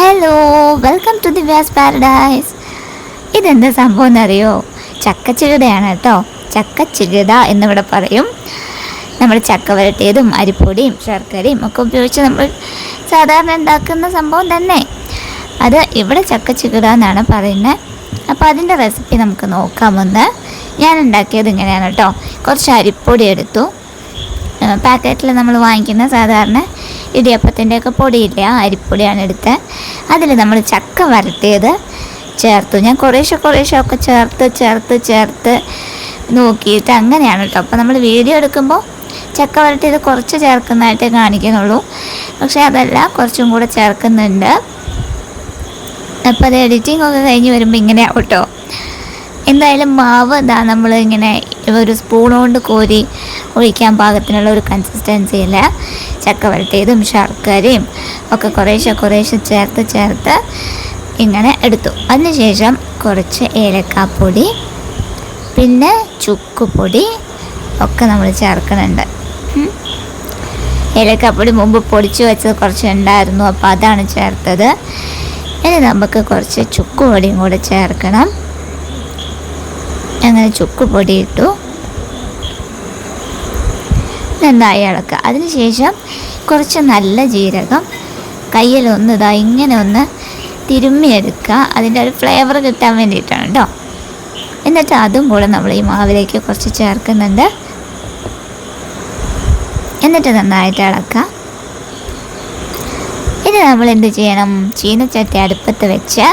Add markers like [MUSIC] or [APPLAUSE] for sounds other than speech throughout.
Hello welcome to the Vyas paradise ഇതെന്താ സംഭവം എന്നറിയോ? ചക്കച്ചികിടയാണ് കേട്ടോ. ചക്കച്ചികിട എന്നിവിടെ പറയും. നമ്മൾ ചക്ക വരട്ടിയതും അരിപ്പൊടിയും ശർക്കരയും ഒക്കെ ഉപയോഗിച്ച് നമ്മൾ സാധാരണ ഉണ്ടാക്കുന്ന സംഭവം തന്നെ. അത് ഇവിടെ ചക്ക ചക്കച്ചികിട എന്നാണ് പറയുന്നത്. അപ്പോൾ അതിന്റെ റെസിപ്പി നമുക്ക് നോക്കാമെന്ന് ഞാൻ ഉണ്ടാക്കിയത് ഇങ്ങനെയാണ് കേട്ടോ. കുറച്ച് അരിപ്പൊടി എടുത്തു. പാക്കറ്റിൽ നമ്മൾ വാങ്ങിക്കുന്ന സാധാരണ ഇടിയപ്പത്തിന്റെ ഒക്കെ പൊടിയില്ല അരിപ്പൊടിയാണ് എടുത്തത് അതിൽ നമ്മൾ ചക്ക വരട്ടിയത് ചേർത്തു. ഞാൻ കുറേശ്ശെ കുറേശ്ശെ ഒക്കെ ചേർത്ത് ചേർത്ത് ചേർത്ത് നോക്കിയിട്ട് അങ്ങനെയാണ് കേട്ടോ. അപ്പോൾ നമ്മൾ വീഡിയോ എടുക്കുമ്പോൾ ചക്ക വരട്ടിയത് കുറച്ച് ചേർക്കുന്നതായിട്ടേ കാണിക്കുന്നുള്ളൂ. പക്ഷേ അതല്ല കുറച്ചും കൂടെ ചേർക്കുന്നുണ്ട്. അപ്പോൾ അത് എഡിറ്റിംഗ് ഒക്കെ കഴിഞ്ഞ് വരുമ്പോൾ ഇങ്ങനെയാവും കേട്ടോ. എന്തായാലും മാവ് ഇതാ നമ്മൾ ഇങ്ങനെ ഒരു സ്പൂൺ കൊണ്ട് കോരി ഒഴിക്കാൻ പാകത്തിനുള്ള ഒരു കൺസിസ്റ്റൻസിയിൽ ചക്ക വരട്ടിയതും ശർക്കരയും ഒക്കെ കുറേശ്ശെ കുറേശ്ശെ ചേർത്ത് ചേർത്ത് ഇങ്ങനെ എടുത്തു. അതിനുശേഷം കുറച്ച് ഏലക്കാപ്പൊടി പിന്നെ ചുക്കുപൊടി ഒക്കെ നമ്മൾ ചേർക്കുന്നുണ്ട്. ഏലക്കാപ്പൊടി മുമ്പ് പൊടിച്ച് വെച്ചത് കുറച്ച് ഉണ്ടായിരുന്നു അപ്പോൾ അതാണ് ചേർത്തത്. ഇനി നമുക്ക് കുറച്ച് ചുക്കുപൊടിയും കൂടെ ചേർക്കണം. അങ്ങനെ ചുക്കുപൊടി ഇട്ടു. നന്നായി ഇളക്കുക. അതിനുശേഷം കുറച്ച് നല്ല ജീരകം കയ്യിലൊന്ന് ഇതാ ഇങ്ങനെ ഒന്ന് തിരുമ്മിയെടുക്കുക അതിന്റെ ഒരു ഫ്ലേവർ കിട്ടാൻ വേണ്ടിയിട്ടാണ് കേട്ടോ എന്നിട്ട് അതും കൂടെ നമ്മൾ ഈ മാവിലേക്ക് കുറച്ച് ചേർക്കുന്നുണ്ട്. എന്നിട്ട് നന്നായിട്ട് ഇളക്കുക. ഇനി നമ്മൾ എന്ത് ചെയ്യണം? ചീനച്ചട്ടി അടുപ്പത്ത് വെച്ച്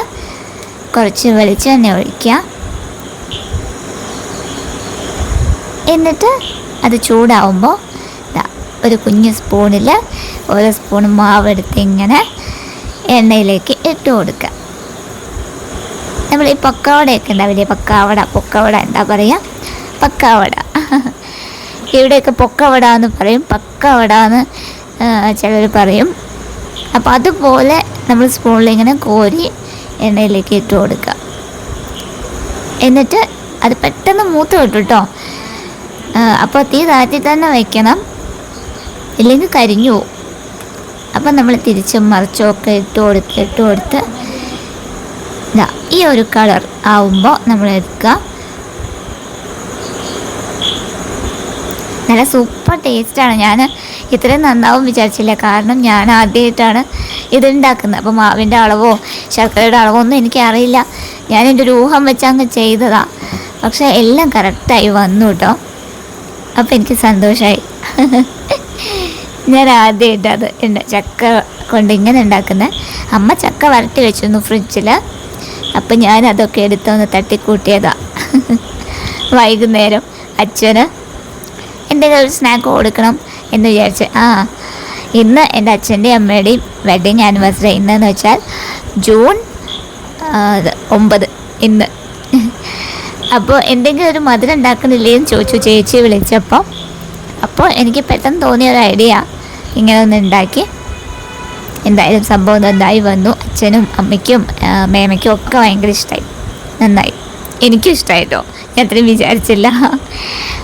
കുറച്ച് വെളിച്ചെണ്ണ ഒഴിക്കുക. എന്നിട്ട് അത് ചൂടാവുമ്പോൾ ഒരു കുഞ്ഞു സ്പൂണിൽ ഒരു സ്പൂൺ മാവ് മാവെടുത്ത് ഇങ്ങനെ എണ്ണയിലേക്ക് ഇട്ട് കൊടുക്കുക. നമ്മൾ ഈ പക്കാവടയൊക്കെ ഉണ്ടാവില്ലേ പക്കാവട പൊക്കവട എന്താ പറയുക പക്കാവട. ഇവിടെയൊക്കെ പൊക്കവട എന്ന് പറയും പക്കവട എന്ന് ചിലർ പറയും. അപ്പോൾ അതുപോലെ നമ്മൾ സ്പൂണിൽ ഇങ്ങനെ കോരി എണ്ണയിലേക്ക് ഇട്ട് കൊടുക്കുക. എന്നിട്ട് അത് പെട്ടെന്ന് മൂത്ത് കിട്ടും കേട്ടോ അപ്പോൾ തീ താറ്റി തന്നെ വയ്ക്കണം ഇല്ലെങ്കിൽ കരിഞ്ഞു പോകും അപ്പം നമ്മൾ തിരിച്ചും മറിച്ചും ഒക്കെ ഇട്ട് കൊടുത്ത് ഇട്ട് കൊടുത്ത് ഇതാ ഈ ഒരു കളർ ആവുമ്പോൾ നമ്മൾ എടുക്കുക. നല്ല സൂപ്പർ ടേസ്റ്റാണ് ഞാൻ ഇത്രയും നന്നാവും വിചാരിച്ചില്ല. കാരണം ഞാൻ ആദ്യമായിട്ടാണ് ഇതുണ്ടാക്കുന്നത്. അപ്പം അപ്പോൾ മാവിന്റെ അളവോ ശർക്കരയുടെ അളവോ ഒന്നും എനിക്കറിയില്ല ഞാൻ എന്റെ ഒരു ഊഹം വെച്ചങ്ങ് ചെയ്തതാണ് പക്ഷേ എല്ലാം കറക്റ്റായി വന്നു കേട്ടോ. അപ്പോൾ എനിക്ക് സന്തോഷമായി [LAUGHS] ഞാൻ ആദ്യമായിട്ട് അത് ഉണ്ട് ചക്ക കൊണ്ട് ഇങ്ങനെ ഉണ്ടാക്കുന്നത് അമ്മ ചക്ക വരട്ടി വെച്ചിരുന്നു ഫ്രിഡ്ജിൽ അപ്പം ഞാൻ അതൊക്കെ എടുത്തൊന്ന് തട്ടിക്കൂട്ടിയതാണ് വൈകുന്നേരം അച്ഛന് എന്തെങ്കിലും ഒരു സ്നാക്ക് കൊടുക്കണം എന്ന് വിചാരിച്ച് ആ ഇന്ന് എന്റെ അച്ഛന്റെയും അമ്മയുടെയും വെഡിങ് ആനിവേഴ്സറി ഇന്നെന്ന് വെച്ചാൽ ജൂൺ ഒമ്പത് ഇന്ന്. അപ്പോൾ എന്തെങ്കിലും ഒരു മധുരം ഉണ്ടാക്കുന്നില്ലേ എന്ന് ചോദിച്ചു. ചേച്ചി വിളിച്ചപ്പോൾ അപ്പോൾ എനിക്ക് പെട്ടെന്ന് തോന്നിയ ഒരു ഐഡിയ ഇങ്ങനെ ഒന്ന് ഉണ്ടാക്കി. എന്തായാലും സംഭവം നന്നായി വന്നു. അച്ഛനും അമ്മയ്ക്കും മേമയ്ക്കും ഒക്കെ ഭയങ്കര ഇഷ്ടമായി നന്നായി. എനിക്കും ഇഷ്ടമായിട്ടോ ഞാൻ അത്രയും വിചാരിച്ചില്ല.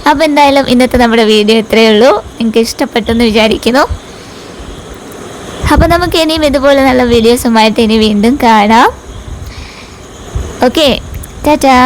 അപ്പോൾ എന്തായാലും ഇന്നത്തെ നമ്മുടെ വീഡിയോ ഇത്രയേ ഉള്ളൂ. നിങ്ങൾക്ക് ഇഷ്ടപ്പെട്ടെന്ന് വിചാരിക്കുന്നു. അപ്പോൾ നമുക്ക് ഇനിയും ഇതുപോലെ നല്ല വീഡിയോസുമായിട്ട് ഇനി വീണ്ടും കാണാം. ഓക്കെ. ടാറ്റാ.